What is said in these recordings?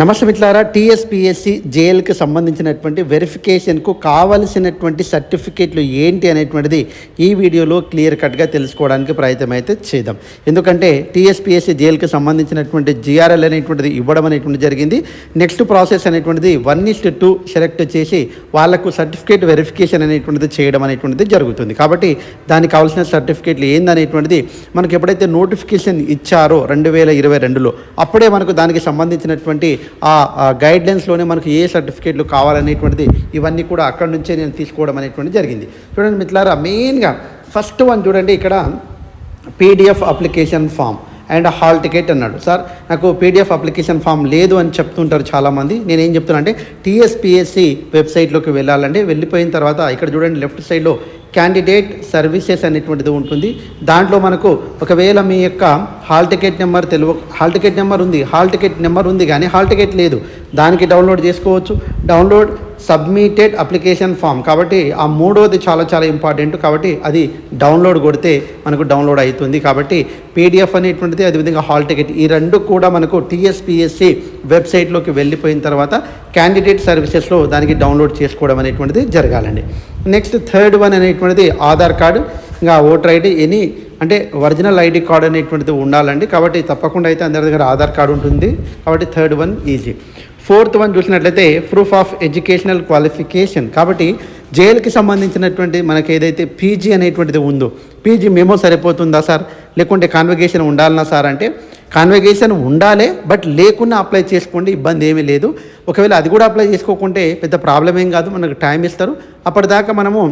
నమస్తే మిత్రులారా టీఎస్పిఎస్సి జేఎల్కి సంబంధించినటువంటి వెరిఫికేషన్కు కావలసినటువంటి సర్టిఫికేట్లు ఏంటి అనేటువంటిది ఈ వీడియోలో క్లియర్ కట్గా తెలుసుకోవడానికి ప్రయత్నం అయితే చేద్దాం. ఎందుకంటే టీఎస్పిఎస్సి జేఎల్కి సంబంధించినటువంటి జిఆర్ఎల్ అనేటువంటిది ఇవ్వడం అనేటువంటి జరిగింది. నెక్స్ట్ ప్రాసెస్ అనేటువంటిది వన్ ఇస్ట్ టూ సెలెక్ట్ చేసి వాళ్ళకు సర్టిఫికేట్ వెరిఫికేషన్ అనేటువంటిది చేయడం అనేటువంటిది జరుగుతుంది. కాబట్టి దానికి కావాల్సిన సర్టిఫికేట్లు ఏందనేటువంటిది మనకు ఎప్పుడైతే నోటిఫికేషన్ ఇచ్చారో రెండు వేల ఇరవై రెండులో అప్పుడే మనకు దానికి సంబంధించినటువంటి ఆ గైడ్లైన్స్లోనే మనకు ఏ సర్టిఫికేట్లు కావాలనేటువంటిది ఇవన్నీ కూడా అక్కడ నుంచే నేను తీసుకోవడం అనేటువంటిది జరిగింది. చూడండి మిత్రులారా మెయిన్గా ఫస్ట్ వన్ చూడండి ఇక్కడ PDF application form and hall ticket అన్నాడు. సార్ నాకు పీడిఎఫ్ అప్లికేషన్ ఫామ్ లేదు అని చెప్తుంటారు చాలామంది. నేనేం చెప్తున్నా అంటే టీఎస్పిఎస్సి వెబ్సైట్లోకి వెళ్ళాలండి. వెళ్ళిపోయిన తర్వాత ఇక్కడ చూడండి లెఫ్ట్ సైడ్లో క్యాండిడేట్ సర్వీసెస్ అనేటువంటిది ఉంటుంది. దాంట్లో మనకు ఒకవేళ మీ యొక్క hall ticket number Telugu hall ticket number ఉంది. హాల్ టికెట్ నెంబర్ ఉంది కానీ హాల్ టికెట్ లేదు. దానికి డౌన్లోడ్ చేసుకోవచ్చు. Download submitted application form. కాబట్టి ఆ మూడోది చాలా చాలా ఇంపార్టెంట్ కాబట్టి అది డౌన్లోడ్ కొడితే మనకు డౌన్లోడ్ అవుతుంది. కాబట్టి పీడిఎఫ్ అనేటువంటిది అదేవిధంగా హాల్ టికెట్. ఈ రెండు కూడా మనకు టీఎస్పిఎస్సి వెబ్సైట్లోకి వెళ్ళిపోయిన తర్వాత క్యాండిడేట్ సర్వీసెస్లో దానికి డౌన్లోడ్ చేసుకోవడం అనేటువంటిది జరగాలండి. నెక్స్ట్ థర్డ్ వన్ అనేటువంటిది ఆధార్ కార్డు. ఇంకా ఓటర్ ఐడి ఎనీ అంటే ఒరిజినల్ ఐడి కార్డు అనేటువంటిది ఉండాలండి. కాబట్టి తప్పకుండా అయితే అందరి దగ్గర ఆధార్ కార్డు ఉంటుంది. కాబట్టి third one is fourth one చూసినట్లయితే ప్రూఫ్ ఆఫ్ ఎడ్యుకేషనల్ క్వాలిఫికేషన్. కాబట్టి జైలుకి సంబంధించినటువంటి మనకి ఏదైతే పీజీ అనేటువంటిది ఉందో పీజీ మేమో సరిపోతుందా సార్? లేకుంటే కాన్వకేషన్ ఉండాలన్నా సార్ అంటే కాన్వకేషన్ ఉండాలి బట్ లేకున్నా అప్లై చేసుకోండి ఇబ్బంది ఏమీ లేదు. ఒకవేళ అది కూడా అప్లై చేసుకోకుంటే పెద్ద ప్రాబ్లం ఏం కాదు మనకు టైం ఇస్తారు. అప్పటిదాకా మనము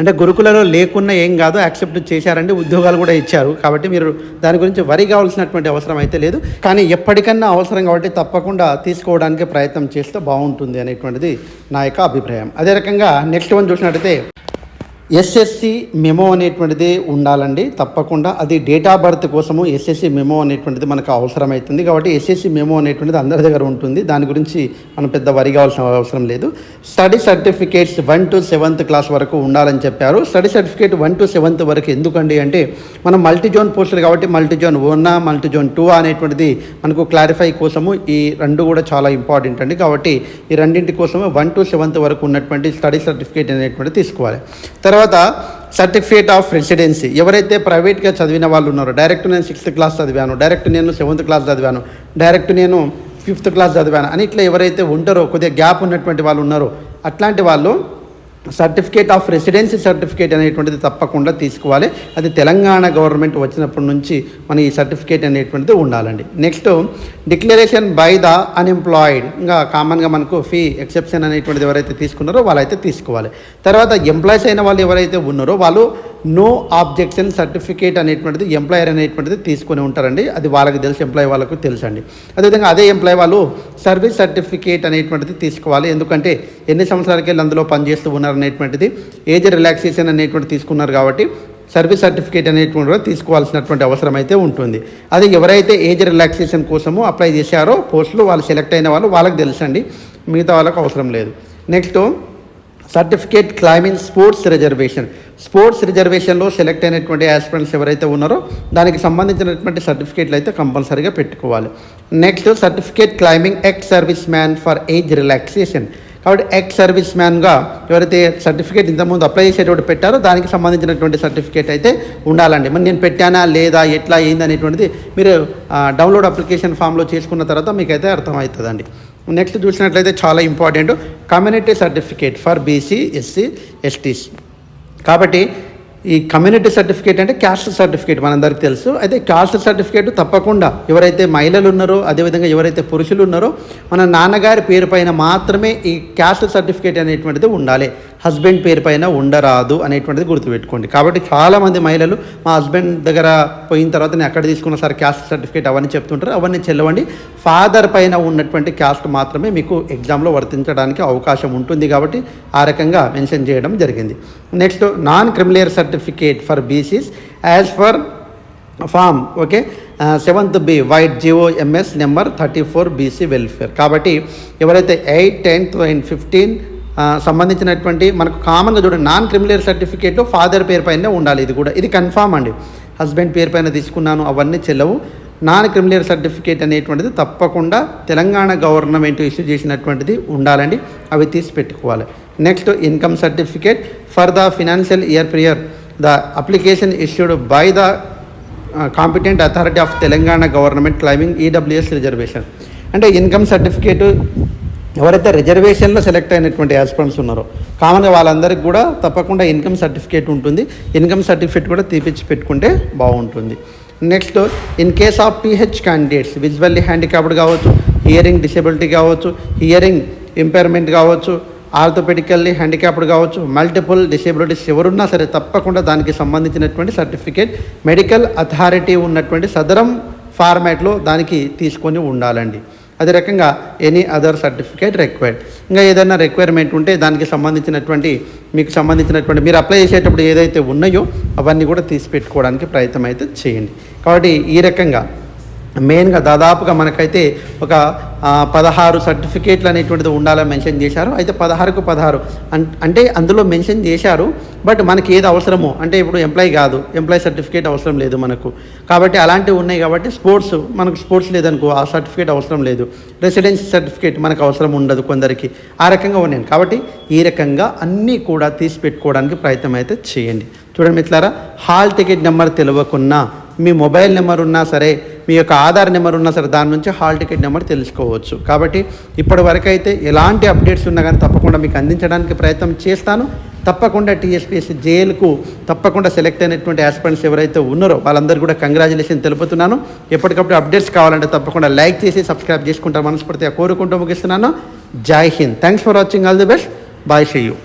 అంటే గురుకులలో లేకున్నా ఏం కాదు యాక్సెప్ట్ చేశారంటే ఉద్యోగాలు కూడా ఇచ్చారు. కాబట్టి మీరు దాని గురించి వరి కావాల్సినటువంటి అవసరం అయితే లేదు. కానీ ఎప్పటికన్నా అవసరం కాబట్టి తప్పకుండా తీసుకోవడానికి ప్రయత్నం చేస్తే బాగుంటుంది అనేటువంటిది నా యొక్క అభిప్రాయం. అదే రకంగా నెక్స్ట్ వన్ చూసినట్టయితే ఎస్ఎస్సి మెమో అనేటువంటిది ఉండాలండి. తప్పకుండా అది డేట్ ఆఫ్ బర్త్ కోసము ఎస్ఎస్సి మెమో అనేటువంటిది మనకు అవసరమవుతుంది కాబట్టి ఎస్ఎస్సి మెమో అనేటువంటిది అందరి దగ్గర ఉంటుంది. దాని గురించి మనం పెద్ద వరి కావాల్సిన అవసరం లేదు. Study certificates one to seventh class వరకు ఉండాలని చెప్పారు. Study certificate one to seventh వరకు ఎందుకండి అంటే మనం మల్టీ జోన్ పోస్టులు కాబట్టి multi zone one multi zone two అనేటువంటిది మనకు క్లారిఫై కోసము ఈ రెండు కూడా చాలా ఇంపార్టెంట్ అండి. కాబట్టి ఈ రెండింటి కోసము వన్ టు సెవెంత్ వరకు ఉన్నటువంటి స్టడీ సర్టిఫికేట్ అనేటువంటిది తీసుకోవాలి. తర్వాత తర్వాత సర్టిఫికేట్ ఆఫ్ రెసిడెన్సీ ఎవరైతే ప్రైవేట్గా చదివిన వాళ్ళు ఉన్నారో డైరెక్ట్ నేను సిక్స్త్ క్లాస్ చదివాను డైరెక్ట్ నేను సెవెంత్ క్లాస్ చదివాను డైరెక్ట్ నేను ఫిఫ్త్ క్లాస్ చదివాను అని ఇట్లా ఎవరైతే ఉంటారో కొద్దిగా గ్యాప్ ఉన్నటువంటి వాళ్ళు ఉన్నారో అట్లాంటి వాళ్ళు సర్టిఫికేట్ ఆఫ్ రెసిడెన్సీ సర్టిఫికేట్ అనేటువంటిది తప్పకుండా తీసుకోవాలి. అది తెలంగాణ గవర్నమెంట్ వచ్చినప్పటి నుంచి మన ఈ సర్టిఫికేట్ అనేటువంటిది ఉండాలండి. Next declaration by the unemployed ఇంకా కామన్గా మనకు ఫీ ఎక్సెప్షన్ అనేటువంటిది ఎవరైతే తీసుకున్నారో వాళ్ళైతే తీసుకోవాలి. తర్వాత ఎంప్లాయీస్ అయిన వాళ్ళు ఎవరైతే ఉన్నారో వాళ్ళు నో ఆబ్జెక్షన్ సర్టిఫికేట్ అనేటువంటిది ఎంప్లాయర్ అనేటువంటిది తీసుకొని ఉంటారండి. అది వాళ్ళకి తెలుసు ఎంప్లాయీ వాళ్ళకు తెలుసండి. అదేవిధంగా అదే ఎంప్లాయీ వాళ్ళు సర్వీస్ సర్టిఫికేట్ అనేటువంటిది తీసుకోవాలి. ఎందుకంటే ఎన్ని సంవత్సరాలకెళ్ళి అందులో పనిచేస్తూ ఉన్నారు అనేటువంటిది ఏజ్ రిలాక్సేషన్ అనేటువంటి తీసుకున్నారు కాబట్టి సర్వీస్ సర్టిఫికేట్ అనేటువంటి కూడా తీసుకోవాల్సినటువంటి అవసరం అయితే ఉంటుంది. అది ఎవరైతే ఏజ్ రిలాక్సేషన్ కోసమో అప్లై చేశారో పోస్టులు వాళ్ళు సెలెక్ట్ అయిన వాళ్ళు వాళ్ళకి తెలుసండి. మిగతా వాళ్ళకు అవసరం లేదు. Next certificate claiming sports reservation sports రిజర్వేషన్లో select అయినటువంటి ఆస్పిరెంట్స్ ఎవరైతే ఉన్నారో దానికి సంబంధించినటువంటి సర్టిఫికేట్లు అయితే కంపల్సరీగా పెట్టుకోవాలి. Next certificate claiming ex serviceman for age relaxation కాబట్టి ఎక్స్ సర్వీస్ మ్యాన్గా ఎవరైతే సర్టిఫికేట్ ఇంతకుముందు అప్లై చేసేటప్పుడు పెట్టారో దానికి సంబంధించినటువంటి సర్టిఫికేట్ అయితే ఉండాలండి. మరి నేను పెట్టానా లేదా ఎట్లా ఏంది అనేటువంటిది మీరు డౌన్లోడ్ అప్లికేషన్ ఫామ్లో చేసుకున్న తర్వాత మీకైతే అర్థమవుతుందండి. నెక్స్ట్ చూసినట్లయితే చాలా important community certificate for BC SC STs కాబట్టి ఈ కమ్యూనిటీ సర్టిఫికేట్ అంటే క్యాస్ట్ సర్టిఫికేట్ మనందరికీ తెలుసు. అయితే క్యాస్ట్ సర్టిఫికేట్ తప్పకుండా ఎవరైతే మహిళలు ఉన్నారో అదేవిధంగా ఎవరైతే పురుషులు ఉన్నారో మన నాన్నగారి పేరు పైన మాత్రమే ఈ క్యాస్ట్ సర్టిఫికేట్ అనేటువంటిది ఉండాలి. హస్బెండ్ పేరు పైన ఉండరాదు అనేటువంటిది గుర్తుపెట్టుకోండి. కాబట్టి చాలామంది మహిళలు మా హస్బెండ్ దగ్గర పోయిన తర్వాత నేను అక్కడ తీసుకున్న సార్ క్యాస్ట్ సర్టిఫికేట్ అవన్నీ చెప్తుంటారు. అవన్నీ చెల్లవండి. ఫాదర్ పైన ఉన్నటువంటి క్యాస్ట్ మాత్రమే మీకు ఎగ్జామ్లో వర్తించడానికి అవకాశం ఉంటుంది కాబట్టి ఆ రకంగా మెన్షన్ చేయడం జరిగింది. Next non creamy layer certificate for BCs as per form okay seventh B vide GO MS number thirty four BC welfare కాబట్టి ఎవరైతే ఎయిట్ టెన్త్ అండ్ ఫిఫ్టీన్ సంబంధించినటువంటి మనకు కామన్గా చూడండి నాన్ క్రిమినల్ సర్టిఫికేట్లో ఫాదర్ పేరు పైన ఉండాలి ఇది కూడా. ఇది కన్ఫామ్ అండి. హస్బెండ్ పేరు పైన తీసుకున్నాను అవన్నీ చెల్లవు. నాన్ క్రిమినల్ సర్టిఫికేట్ అనేటువంటిది తప్పకుండా తెలంగాణ గవర్నమెంట్ ఇష్యూ చేసినటువంటిది ఉండాలండి. అవి తీసి పెట్టుకోవాలి. Next income certificate for the financial year prior the application issued by the competent authority of Telangana government claiming EWS reservation అంటే ఇన్కమ్ సర్టిఫికేట్ ఎవరైతే రిజర్వేషన్లో సెలెక్ట్ అయినటువంటి యాస్పిరెంట్స్ ఉన్నారో కామన్గా వాళ్ళందరికీ కూడా తప్పకుండా ఇన్కమ్ సర్టిఫికేట్ ఉంటుంది. ఇన్కమ్ సర్టిఫికేట్ కూడా తీపిచ్చి పెట్టుకుంటే బాగుంటుంది. Next in case of PH candidates visually handicapped కావచ్చు హియరింగ్ డిసేబిలిటీ కావచ్చు హియరింగ్ ఇంపైర్మెంట్ కావచ్చు ఆర్థోపెడికల్లీ హ్యాండిక్యాప్డ్ కావచ్చు మల్టిపుల్ డిసేబిలిటీస్ ఎవరున్నా సరే తప్పకుండా దానికి సంబంధించినటువంటి సర్టిఫికేట్ మెడికల్ అథారిటీ ఉన్నటువంటి సదరం ఫార్మాట్లో దానికి తీసుకొని ఉండాలండి. అదే రకంగా ఎనీ అదర్ సర్టిఫికేట్ రిక్వైర్డ్ ఇంకా ఏదైనా రిక్వైర్మెంట్ ఉంటే దానికి సంబంధించినటువంటి మీకు సంబంధించినటువంటి మీరు అప్లై చేసేటప్పుడు ఏదైతే ఉన్నాయో అవన్నీ కూడా తీసి పెట్టుకోవడానికి ప్రయత్నం అయితే చేయండి. కాబట్టి ఈ రకంగా మెయిన్గా దాదాపుగా మనకైతే ఒక పదహారు సర్టిఫికేట్లు అనేటువంటిది ఉండాలని మెన్షన్ చేశారు. అయితే పదహారుకు పదహారు. అన్- అంటే అందులో మెన్షన్ చేశారు. బట్ మనకి ఏది అవసరమో అంటే ఇప్పుడు ఎంప్లాయ్ కాదు ఎంప్లాయ్ సర్టిఫికేట్ అవసరం లేదు మనకు. కాబట్టి అలాంటివి ఉన్నాయి కాబట్టి స్పోర్ట్స్ మనకు స్పోర్ట్స్ లేదనుకో ఆ సర్టిఫికేట్ అవసరం లేదు. రెసిడెన్సీ సర్టిఫికేట్ మనకు అవసరం ఉండదు కొందరికి. ఆ రకంగా ఉన్నాయి. కాబట్టి ఈ రకంగా అన్నీ కూడా తీసి పెట్టుకోవడానికి ప్రయత్నం అయితే చేయండి. చూడండి మిత్రులారా హాల్ టికెట్ నెంబర్ తెలియకున్నా మీ మొబైల్ నెంబర్ ఉన్నా సరే మీ యొక్క ఆధార్ నెంబర్ ఉన్నా సరే దాని నుంచి హాల్ టికెట్ నెంబర్ తెలుసుకోవచ్చు. కాబట్టి ఇప్పటి వరకైతే ఎలాంటి అప్డేట్స్ ఉన్నా కానీ తప్పకుండా మీకు అందించడానికి ప్రయత్నం చేస్తాను. తప్పకుండా టీఎస్పీఎస్సీ జేఎల్కు తప్పకుండా సెలెక్ట్ అయినటువంటి ఆస్పిరెంట్స్ ఎవరైతే ఉన్నారో వాళ్ళందరూ కూడా కంగ్రాచులేషన్ తెలుపుతున్నాను. ఎప్పటికప్పుడు అప్డేట్స్ కావాలంటే తప్పకుండా లైక్ చేసి సబ్స్క్రైబ్ చేసుకుంటారు. మనస్ఫూర్తిగా కోరుకుంటూ ముగిస్తున్నాను. జై Hind. Thanks for watching all the best bye see you